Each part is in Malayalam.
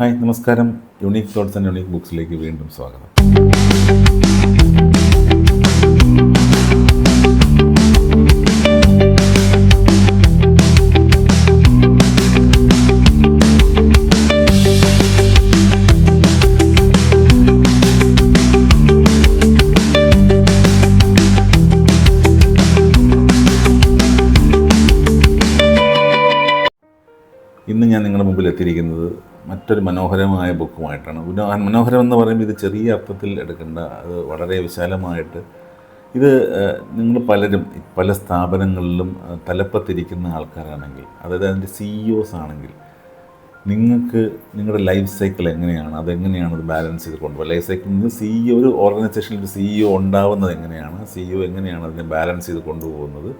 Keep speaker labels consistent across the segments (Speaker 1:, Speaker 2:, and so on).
Speaker 1: ഹായ് നമസ്കാരം. യുണീക്ക് തോട്ട്സ് ആൻഡ് യുണീക്ക് ബുക്സിലേക്ക് വീണ്ടും സ്വാഗതം. ഇന്ന് ഞാൻ നിങ്ങളുടെ മുമ്പിൽ എത്തിയിരിക്കുന്നത് മറ്റൊരു മനോഹരമായ ബുക്കുമായിട്ടാണ്. മനോഹരം എന്ന് പറയുമ്പോൾ ഇത് ചെറിയ അർത്ഥത്തിൽ എടുക്കേണ്ട അത് വളരെ വിശാലമായിട്ട്. ഇത് നിങ്ങൾ പലരും പല സ്ഥാപനങ്ങളിലും തലപ്പത്തിരിക്കുന്ന ആൾക്കാരാണെങ്കിൽ അതായത് അതിന്റെ സിഇഒസ് ആണെങ്കിൽ നിങ്ങൾക്ക് നിങ്ങളുടെ ലൈഫ് സൈക്കിൾ എങ്ങനെയാണ് അതെങ്ങനെയാണ് അത് ബാലൻസ് ചെയ്ത് കൊണ്ടുപോകുക ലൈഫ് സൈക്കിൾ നിന്ന് സിഇഒ ഒരു ഓർഗനൈസേഷനിൽ ഒരു സിഇഒ ഉണ്ടാവുന്നത് എങ്ങനെയാണ്? സിഇഒ എങ്ങനെയാണ് അതിനെ ബാലൻസ് ചെയ്ത് കൊണ്ടുപോകുന്നത്?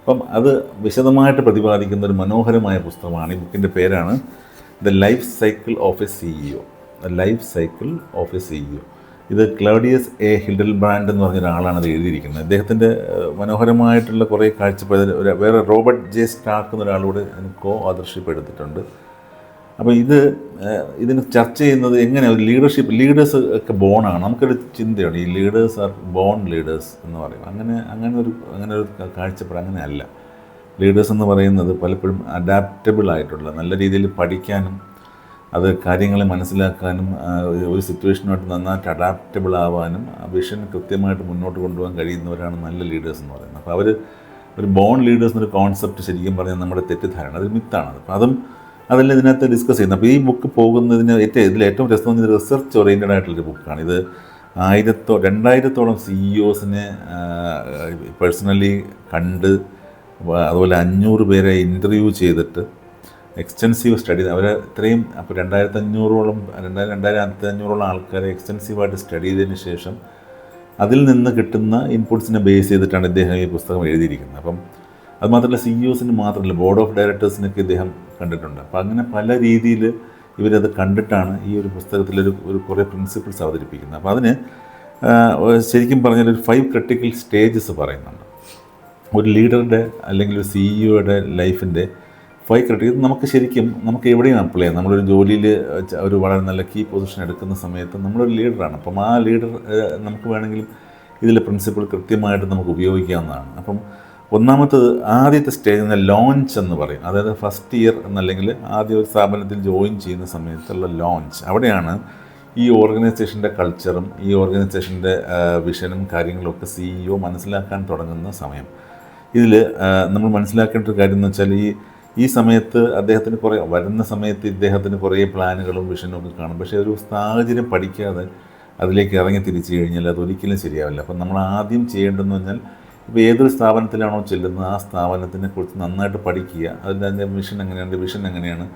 Speaker 1: അപ്പം അത് വിശദമായിട്ട് പ്രതിപാദിക്കുന്ന ഒരു മനോഹരമായ പുസ്തകമാണ്. ഈ ബുക്കിന്റെ പേരാണ് the life cycle of a CEO the life cycle of a CEO ഇത് ക്ലൗഡിയസ് എ ഹിൽഡൽ ബ്രാൻഡ് എന്ന് പറഞ്ഞ ഒരാളാണ് അത് എഴുതിയിരിക്കുന്നത്. അദ്ദേഹത്തിന്റെ മനോഹരമായിട്ടുള്ള കുറേ കാഴ്ചപ്പാട് വേറെ റോബർട്ട് ജെ സ്റ്റാർക്ക് എന്ന ഒരാളോട് കോ ആദർശിപ്പ് അപ്പോൾ ഇത് ഇതിന് ചർച്ച ചെയ്യുന്നത് എങ്ങനെ? ഒരു ലീഡർഷിപ്പ് ലീഡേഴ്സ് ഒക്കെ ബോണാണ്. നമുക്കൊരു ചിന്തയുണ്ട്. ഈ ലീഡേഴ്സ് ആർ ബോൺ ലീഡേഴ്സ് എന്ന് പറയും. അങ്ങനെ അങ്ങനെ ഒരു അങ്ങനെ ഒരു കാഴ്ചപ്പാട് അങ്ങനെ അല്ല ലീഡേഴ്സ് എന്ന് പറയുന്നത് പലപ്പോഴും അഡാപ്റ്റബിൾ ആയിട്ടുള്ള നല്ല രീതിയിൽ പഠിക്കാനും അത് കാര്യങ്ങളെ മനസ്സിലാക്കാനും ഒരു- സിറ്റുവേഷനുമായിട്ട് നന്നായിട്ട് അഡാപ്റ്റബിൾ ആവാനും ആ വിഷൻ കൃത്യമായിട്ട് മുന്നോട്ട് കൊണ്ടുപോകാൻ കഴിയുന്നവരാണ് നല്ല ലീഡേഴ്സ് എന്ന് പറയുന്നത്. അപ്പോൾ അവർ ഒരു ബോൺ ലീഡേഴ്സ് എന്നൊരു കോൺസെപ്റ്റ് ശരിക്കും പറഞ്ഞാൽ നമ്മുടെ തെറ്റിദ്ധാരണ അതൊരു മിത്താണ് അപ്പോൾ അതും അതെല്ലാം ഇതിനകത്ത് ഡിസ്കസ് ചെയ്യുന്നത്. അപ്പോൾ ഈ ബുക്ക് പോകുന്നതിന് ഏറ്റവും ഇതിൽ ഏറ്റവും രസം ഇത് റിസർച്ച് ഓറിയന്റഡ് ആയിട്ടുള്ളൊരു ബുക്കാണ് ഇത് ആയിരത്തോ രണ്ടായിരത്തോളം സിഇഒസിനെ പേഴ്സണലി കണ്ട് അതുപോലെ അഞ്ഞൂറ് പേരെ ഇന്റർവ്യൂ ചെയ്തിട്ട് എക്സ്റ്റെൻസീവ് സ്റ്റഡി അവർ ഇത്രയും അപ്പോൾ രണ്ടായിരത്തി അഞ്ഞൂറോളം രണ്ടായിരം രണ്ടായിരത്തി അഞ്ഞൂറോളം ആൾക്കാരെ എക്സ്റ്റെൻസീവായിട്ട് സ്റ്റഡി ചെയ്തതിന് ശേഷം അതിൽ നിന്ന് കിട്ടുന്ന ഇൻപുട്സിനെ ബേസ് ചെയ്തിട്ടാണ് ഇദ്ദേഹം ഈ പുസ്തകം എഴുതിയിരിക്കുന്നത്. അപ്പം അതുമാത്രമല്ല സി യുസിന് മാത്രമല്ല ബോർഡ് ഓഫ് ഡയറക്ടേഴ്സിനൊക്കെ ഇദ്ദേഹം കണ്ടിട്ടുണ്ട്. അപ്പോൾ അങ്ങനെ പല രീതിയിൽ ഇവരത് കണ്ടിട്ടാണ് ഈ ഒരു പുസ്തകത്തിലൊരു ഒരു കുറേ പ്രിൻസിപ്പിൾസ് അവതരിപ്പിക്കുന്നത്. അപ്പോൾ അതിന് ശരിക്കും പറഞ്ഞാൽ ഒരു ഫൈവ് ക്രിട്ടിക്കൽ സ്റ്റേജസ് പറയുന്നുണ്ട്. ഒരു ലീഡറുടെ അല്ലെങ്കിൽ ഒരു സിഇഒയുടെ ലൈഫിന്റെ ഫൈവ് ക്രിട്ടിക് ഇത് നമുക്ക് ശരിക്കും നമുക്ക് എവിടെയും അപ്ലൈ ചെയ്യാം. നമ്മളൊരു ജോലിയിൽ ഒരു വളരെ നല്ല കീ പൊസിഷൻ എടുക്കുന്ന സമയത്ത് നമ്മളൊരു ലീഡറാണ്. അപ്പം ആ ലീഡർ നമുക്ക് വേണമെങ്കിലും ഇതിലെ പ്രിൻസിപ്പിൾ കൃത്യമായിട്ട് നമുക്ക് ഉപയോഗിക്കാവുന്നതാണ്. അപ്പം ഒന്നാമത്തത് ആദ്യത്തെ സ്റ്റേജ് ലോഞ്ച് എന്ന് പറയും. അതായത് ഫസ്റ്റ് ഇയർ എന്നല്ലെങ്കിൽ ആദ്യ ഒരു സ്ഥാപനത്തിൽ ജോയിൻ ചെയ്യുന്ന സമയത്തുള്ള ലോഞ്ച് അവിടെയാണ് ഈ ഓർഗനൈസേഷന്റെ കൾച്ചറും ഈ ഓർഗനൈസേഷന്റെ വിഷനും കാര്യങ്ങളൊക്കെ സിഇഒ മനസ്സിലാക്കാൻ തുടങ്ങുന്ന സമയം. ഇതിൽ നമ്മൾ മനസ്സിലാക്കേണ്ട ഒരു കാര്യം എന്ന് വെച്ചാൽ ഈ ഈ സമയത്ത് അദ്ദേഹത്തിന് കുറേ വരുന്ന സമയത്ത് ഇദ്ദേഹത്തിന് കുറേ പ്ലാനുകളും വിഷനും ഒക്കെ കാണും. പക്ഷേ ഒരു സാഹചര്യം പഠിക്കാതെ അതിലേക്ക് ഇറങ്ങി തിരിച്ചു കഴിഞ്ഞാൽ അതൊരിക്കലും ശരിയാവില്ല. അപ്പം നമ്മൾ ആദ്യം ചെയ്യേണ്ടതെന്ന് പറഞ്ഞാൽ ഇപ്പോൾ ഏതൊരു സ്ഥാപനത്തിലാണോ ചെല്ലുന്നത് ആ സ്ഥാപനത്തിനെ കുറിച്ച് നന്നായിട്ട് പഠിക്കുക അതിന്റെ അതിന്റെ മിഷൻ എങ്ങനെയാണ് വിഷൻ എങ്ങനെയാണ്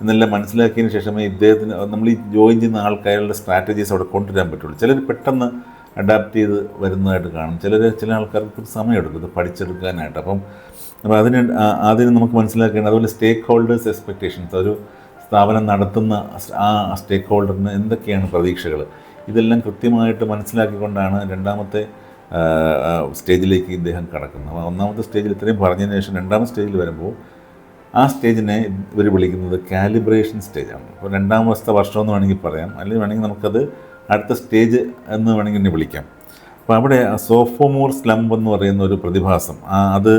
Speaker 1: എന്നെല്ലാം മനസ്സിലാക്കിയതിന് ശേഷമേ ഇദ്ദേഹത്തിന് നമ്മൾ ഈ ജോയിൻ ചെയ്യുന്ന ആൾക്കാരുടെ സ്ട്രാറ്റജീസ് അവിടെ കൊണ്ടുവരാൻ പറ്റുള്ളൂ. ചിലർ പെട്ടെന്ന് അഡാപ്റ്റ് ചെയ്ത് വരുന്നതായിട്ട് കാണും. ചിലർ ചില ആൾക്കാർക്ക് സമയമെടുക്കും. ഇത് പഠിച്ചെടുക്കാനായിട്ട്. അപ്പം അപ്പോൾ അതിന് ആദ്യം നമുക്ക് മനസ്സിലാക്കേണ്ടത് അതുപോലെ സ്റ്റേക്ക് ഹോൾഡേഴ്സ് എക്സ്പെക്റ്റേഷൻസ് ഒരു സ്ഥാപനം നടത്തുന്ന ആ സ്റ്റേക്ക് ഹോൾഡറിന് എന്തൊക്കെയാണ് പ്രതീക്ഷകൾ ഇതെല്ലാം കൃത്യമായിട്ട് മനസ്സിലാക്കിക്കൊണ്ടാണ് രണ്ടാമത്തെ സ്റ്റേജിലേക്ക് ഇദ്ദേഹം കടക്കുന്നത്. ഒന്നാമത്തെ സ്റ്റേജിൽ ഇത്രയും പറഞ്ഞതിന് ശേഷം രണ്ടാമത്തെ സ്റ്റേജിൽ വരുമ്പോൾ ആ സ്റ്റേജിനെ ഇവർ വിളിക്കുന്നത് കാലിബ്രേഷൻ സ്റ്റേജാണ് അപ്പോൾ രണ്ടാം വർഷത്തെ വർഷമെന്ന് വേണമെങ്കിൽ പറയാം. അല്ലെങ്കിൽ വേണമെങ്കിൽ നമുക്കത് അടുത്ത സ്റ്റേജ് എന്ന് വേണമെങ്കിൽ എന്നെ വിളിക്കാം. അപ്പോൾ അവിടെ സോഫോമോർ സ്ലംബ് എന്ന് പറയുന്ന ഒരു പ്രതിഭാസം അത്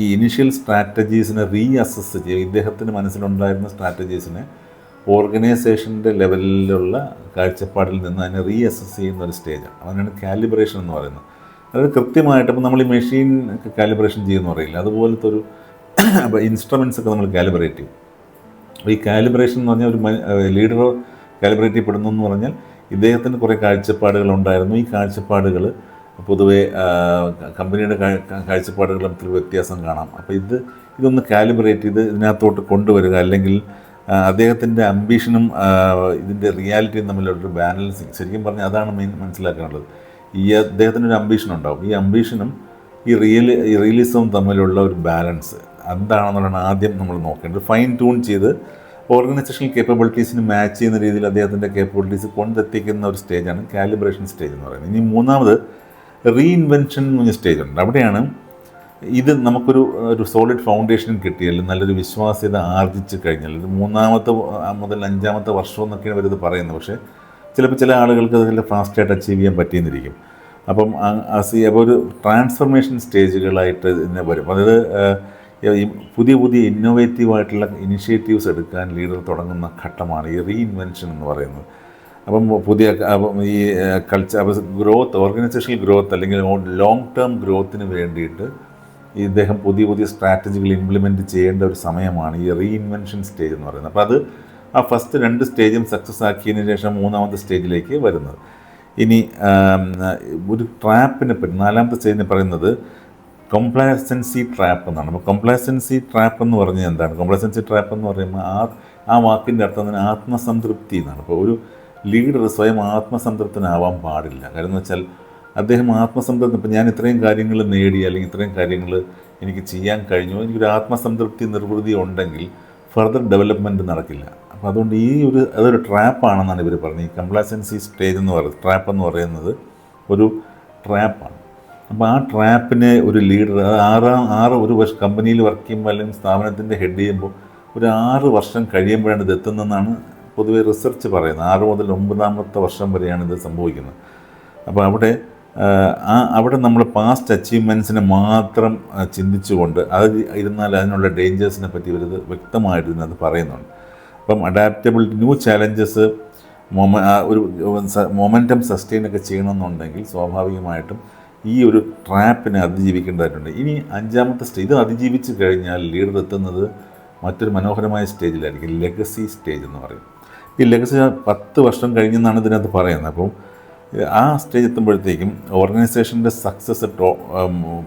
Speaker 1: ഈ ഇനിഷ്യൽ സ്ട്രാറ്റജീസിനെ റീ അസസ് ചെയ്യും. ഇദ്ദേഹത്തിന് മനസ്സിലുണ്ടായിരുന്ന സ്ട്രാറ്റജീസിനെ ഓർഗനൈസേഷന്റെ ലെവലിലുള്ള കാഴ്ചപ്പാടിൽ നിന്ന് അതിനെ റീ അസസ് ചെയ്യുന്ന ഒരു സ്റ്റേജാണ് അതിനാണ് കാലിബ്രേഷൻ എന്ന് പറയുന്നത്. അതായത് കൃത്യമായിട്ട് ഇപ്പോൾ നമ്മൾ ഈ മെഷീൻ കാലിബ്രേഷൻ ചെയ്യുമെന്ന് പറയില്ല. അതുപോലത്തെ ഒരു അപ്പോൾ ഇൻസ്ട്രുമെൻസ് ഒക്കെ നമ്മൾ കാലിബ്രേറ്റ് ചെയ്യും. അപ്പോൾ ഈ കാലിബ്രേഷൻ എന്ന് പറഞ്ഞാൽ ഒരു ലീഡർ കാലിബ്രേറ്റ് ചെയ്യപ്പെടുന്നു എന്ന് പറഞ്ഞാൽ ഇദ്ദേഹത്തിന് കുറേ കാഴ്ചപ്പാടുകൾ ഉണ്ടായിരുന്നു. ഈ കാഴ്ചപ്പാടുകൾ പൊതുവേ കമ്പനിയുടെ കാഴ്ചപ്പാടുകൾ തമ്മിൽ വ്യത്യാസം കാണാം. അപ്പോൾ ഇത് ഇതൊന്ന് കാലിബ്രേറ്റ് ചെയ്ത് ഇതിനകത്തോട്ട് കൊണ്ടുവരിക. അല്ലെങ്കിൽ അദ്ദേഹത്തിന്റെ അംബീഷനും ഇതിന്റെ റിയാലിറ്റിയും തമ്മിലുള്ളൊരു ബാലൻസിങ് ശരിക്കും പറഞ്ഞാൽ അതാണ് മെയിൻ മനസ്സിലാക്കാനുള്ളത്. ഈ അദ്ദേഹത്തിന് ഒരു അംബീഷൻ ഉണ്ടാവും. ഈ അംബീഷനും ഈ റിയൽ ഈ റിയലിസവും തമ്മിലുള്ള ഒരു ബാലൻസ് എന്താണെന്നുള്ളതാണ് ആദ്യം നമ്മൾ നോക്കേണ്ടത്. ഫൈൻ ട്യൂൺ ചെയ്ത് ഓർഗനൈസേഷണൽ കേപ്പബിലിറ്റീസിന് മാച്ച് ചെയ്യുന്ന രീതിയിൽ അദ്ദേഹത്തിന്റെ കേപ്പബിലിറ്റീസ് കൊണ്ടെത്തിക്കുന്ന ഒരു സ്റ്റേജാണ് കാലിബ്രേഷൻ സ്റ്റേജ് എന്ന് പറയുന്നത്. ഇനി മൂന്നാമത് റീഇൻവെൻഷൻ എന്ന് പറഞ്ഞ സ്റ്റേജ് ഉണ്ട്. അവിടെയാണ് ഇത് നമുക്കൊരു ഒരു സോളിഡ് ഫൗണ്ടേഷൻ കിട്ടിയാൽ നല്ലൊരു വിശ്വാസ്യത ആർജിച്ച് കഴിഞ്ഞാൽ. ഒരു മൂന്നാമത്തെ മുതൽ അഞ്ചാമത്തെ വർഷം എന്നൊക്കെയാണ് അവരിത് പറയുന്നത്. പക്ഷേ ചിലപ്പോൾ ചില ആളുകൾക്ക് അതിൽ ഫാസ്റ്റായിട്ട് അച്ചീവ് ചെയ്യാൻ പറ്റിയെന്നിരിക്കും. അപ്പം അപ്പോൾ ഒരു ട്രാൻസ്ഫർമേഷൻ സ്റ്റേജുകളായിട്ട് ഇതിനെ വരും. അതായത് പുതിയ പുതിയ ഇന്നോവേറ്റീവായിട്ടുള്ള ഇനിഷ്യേറ്റീവ്സ് എടുക്കാൻ ലീഡർ തുടങ്ങുന്ന ഘട്ടമാണ് ഈ റീഇൻവെൻഷൻ എന്ന് പറയുന്നത്. അപ്പം പുതിയ ഈ കൾച്ചർ ഗ്രോത്ത് ഓർഗനൈസേഷണൽ ഗ്രോത്ത് അല്ലെങ്കിൽ ലോങ് ടേം ഗ്രോത്തിന് വേണ്ടിയിട്ട് ഇദ്ദേഹം പുതിയ പുതിയ സ്ട്രാറ്റജികൾ ഇംപ്ലിമെന്റ് ചെയ്യേണ്ട ഒരു സമയമാണ് ഈ റീഇൻവെൻഷൻ സ്റ്റേജ് എന്ന് പറയുന്നത്. അപ്പോൾ അത് ആ ഫസ്റ്റ് രണ്ട് സ്റ്റേജും സക്സസ് ആക്കിയതിന് ശേഷം മൂന്നാമത്തെ സ്റ്റേജിലേക്ക് വരുന്നത്. ഇനി ഒരു ട്രാപ്പിനെ പറ്റി നാലാമത്തെ സ്റ്റേജിനെ പറയുന്നത് കൊംപ്ലാസൻസി ട്രാപ്പ് എന്നാണ്. അപ്പോൾ കൊംപ്ലാസൻസി ട്രാപ്പ് എന്ന് പറഞ്ഞാൽ എന്താണ്? കൊംപ്ലാസൻസി ട്രാപ്പ് എന്ന് പറയുമ്പോൾ ആ ആ വാക്കിന്റെ അർത്ഥം തന്നെ ആത്മസംതൃപ്തി എന്നാണ്. അപ്പോൾ ഒരു ലീഡർ സ്വയം ആത്മസംതൃപ്തനാവാൻ പാടില്ല. കാര്യം എന്ന് വെച്ചാൽ അദ്ദേഹം ആത്മസംതൃപ്തി ഇപ്പം ഞാൻ ഇത്രയും കാര്യങ്ങൾ നേടി അല്ലെങ്കിൽ ഇത്രയും കാര്യങ്ങൾ എനിക്ക് ചെയ്യാൻ കഴിഞ്ഞു എനിക്കൊരു ആത്മസംതൃപ്തി നിർവൃതി ഉണ്ടെങ്കിൽ ഫർദർ ഡെവലപ്മെന്റ് നടക്കില്ല. അപ്പോൾ അതുകൊണ്ട് ഈ ഒരു അതൊരു ട്രാപ്പാണെന്നാണ് ഇവർ പറഞ്ഞത്. ഈ കംപ്ലാസൻസി സ്റ്റേജ് എന്ന് പറയുന്നത് ട്രാപ്പ് എന്ന് പറയുന്നത് ഒരു ട്രാപ്പാണ് അപ്പോൾ ആ ട്രാപ്പിനെ ഒരു ലീഡർ ആറാം ആറ് ഒരു വർഷം കമ്പനിയിൽ വർക്ക് ചെയ്യുമ്പോൾ അല്ലെങ്കിൽ സ്ഥാപനത്തിന്റെ ഹെഡ് ചെയ്യുമ്പോൾ ഒരു ആറ് വർഷം കഴിയുമ്പോഴാണ് ഇത് എത്തുന്നതെന്നാണ് പൊതുവെ റിസർച്ച് പറയുന്നത്. ആറ് മുതൽ ഒമ്പതാമത്തെ വർഷം വരെയാണ് ഇത് സംഭവിക്കുന്നത്. അപ്പോൾ അവിടെ ആ, അവിടെ നമ്മൾ പാസ്റ്റ് അച്ചീവ്മെന്റ്സിനെ മാത്രം ചിന്തിച്ചുകൊണ്ട് അത് ഇരുന്നാൽ അതിനുള്ള ഡേഞ്ചേഴ്സിനെ പറ്റി ഇവരിത് വ്യക്തമായിട്ട് ഇതിനകത്ത് പറയുന്നുണ്ട്. അപ്പം അഡാപ്റ്റബിൾ ന്യൂ ചാലഞ്ചസ് മൊമ ഒരു മൊമെന്റം സസ്റ്റെയിനൊക്കെ ചെയ്യണമെന്നുണ്ടെങ്കിൽ സ്വാഭാവികമായിട്ടും ഈ ഒരു ട്രാപ്പിനെ അതിജീവിക്കേണ്ടതായിട്ടുണ്ട്. ഇനി അഞ്ചാമത്തെ സ്റ്റേജ്. ഇത് അതിജീവിച്ച് കഴിഞ്ഞാൽ ലീഡർ എത്തുന്നത് മറ്റൊരു മനോഹരമായ സ്റ്റേജിലായിരിക്കും. ലെഗസി സ്റ്റേജ് എന്ന് പറയും. ഈ ലെഗസി പത്ത് വർഷം കഴിഞ്ഞെന്നാണ് ഇതിനകത്ത് പറയുന്നത്. അപ്പം ആ സ്റ്റേജ് എത്തുമ്പോഴത്തേക്കും ഓർഗനൈസേഷന്റെ സക്സസ്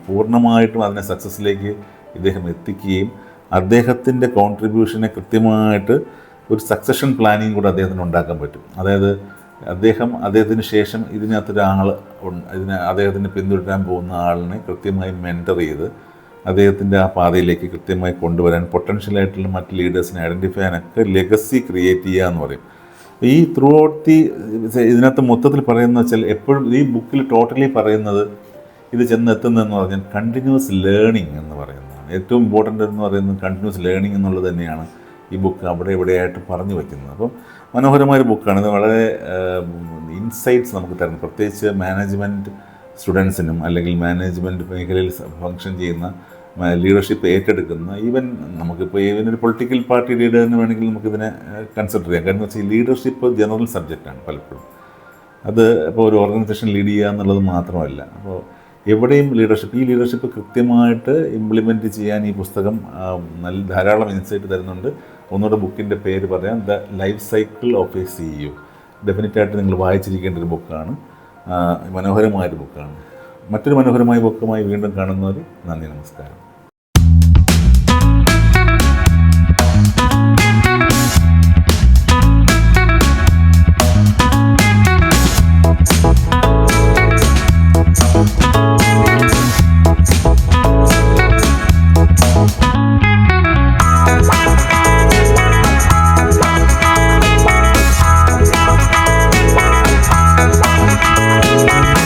Speaker 1: പൂർണമായിട്ടും അതിനെ സക്സസ്സിലേക്ക് ഇദ്ദേഹം എത്തിക്കുകയും അദ്ദേഹത്തിന്റെ കോൺട്രിബ്യൂഷനെ കൃത്യമായിട്ട് ഒരു സക്സഷൻ പ്ലാനിങ് കൂടെ അദ്ദേഹത്തിന് ഉണ്ടാക്കാൻ പറ്റും. അതായത് അദ്ദേഹം അദ്ദേഹത്തിന് ശേഷം ഇതിനകത്തൊരാൾ ഇതിനെ അദ്ദേഹത്തിന് പിന്തുടരാൻ പോകുന്ന ആളിനെ കൃത്യമായി മെന്റർ ചെയ്ത് അദ്ദേഹത്തിന്റെ ആ പാതയിലേക്ക് കൃത്യമായി കൊണ്ടുവരാൻ പൊട്ടൻഷ്യലായിട്ടുള്ള മറ്റ് ലീഡേഴ്സിനെ ഐഡന്റിഫൈ ചെയ്യാനൊക്കെ ലെഗസി ക്രിയേറ്റ് ചെയ്യുക എന്ന് പറയും. ഈ ത്രൂ ഔട്ട് ദി ഇതിനകത്ത് മൊത്തത്തിൽ പറയുന്നത് വെച്ചാൽ എപ്പോഴും ഈ ബുക്കിൽ ടോട്ടലി പറയുന്നത് ഇത് ചെന്നെത്തുന്നതെന്ന് പറഞ്ഞാൽ കണ്ടിന്യൂസ് ലേണിംഗ് എന്ന് പറയുന്നതാണ്. ഏറ്റവും ഇമ്പോർട്ടന്റ് എന്ന് പറയുന്നത് കണ്ടിന്യൂസ് ലേണിംഗ് എന്നുള്ളത് തന്നെയാണ് ഈ ബുക്ക് അവിടെ ഇവിടെയായിട്ട് പറഞ്ഞു വയ്ക്കുന്നത് അപ്പം മനോഹരമായ ഒരു ബുക്കാണ്. ഇത് വളരെ ഇൻസൈറ്റ്സ് നമുക്ക് തരുന്നു. പ്രത്യേകിച്ച് മാനേജ്മെന്റ് സ്റ്റുഡൻസിനും അല്ലെങ്കിൽ മാനേജ്മെന്റ് മേഖലയിൽ ഫങ്ഷൻ ചെയ്യുന്ന ലീഡർഷിപ്പ് ഏറ്റെടുക്കുന്ന ഈവൻ നമുക്കിപ്പോൾ ഈവൻ ഒരു പൊളിറ്റിക്കൽ പാർട്ടി ലീഡറിന് വേണമെങ്കിൽ നമുക്കിതിനെ കൺസിഡർ ചെയ്യാം. കാരണം വെച്ചാൽ ലീഡർഷിപ്പ് ജനറൽ സബ്ജക്റ്റാണ് പലപ്പോഴും. അത് ഇപ്പോൾ ഒരു ഓർഗനൈസേഷൻ ലീഡ് ചെയ്യുക എന്നുള്ളത് മാത്രമല്ല. അപ്പോൾ എവിടെയും ലീഡർഷിപ്പ് ഈ ലീഡർഷിപ്പ് കൃത്യമായിട്ട് ഇംപ്ലിമെന്റ് ചെയ്യാൻ ഈ പുസ്തകം നല്ല ധാരാളം ഇൻസൈറ്റ് തരുന്നുണ്ട്. ഒന്നുകൂടെ ബുക്കിന്റെ പേര് പറയാം. The life cycle of a C U ഡെഫിനറ്റായിട്ട് നിങ്ങൾ വായിച്ചിരിക്കേണ്ട ഒരു ബുക്കാണ്. മനോഹരമായൊരു ബുക്കാണ്. മറ്റൊരു മനോഹരമായ ബുക്കുമായി വീണ്ടും കാണുന്നവർ നന്ദി നമസ്കാരം.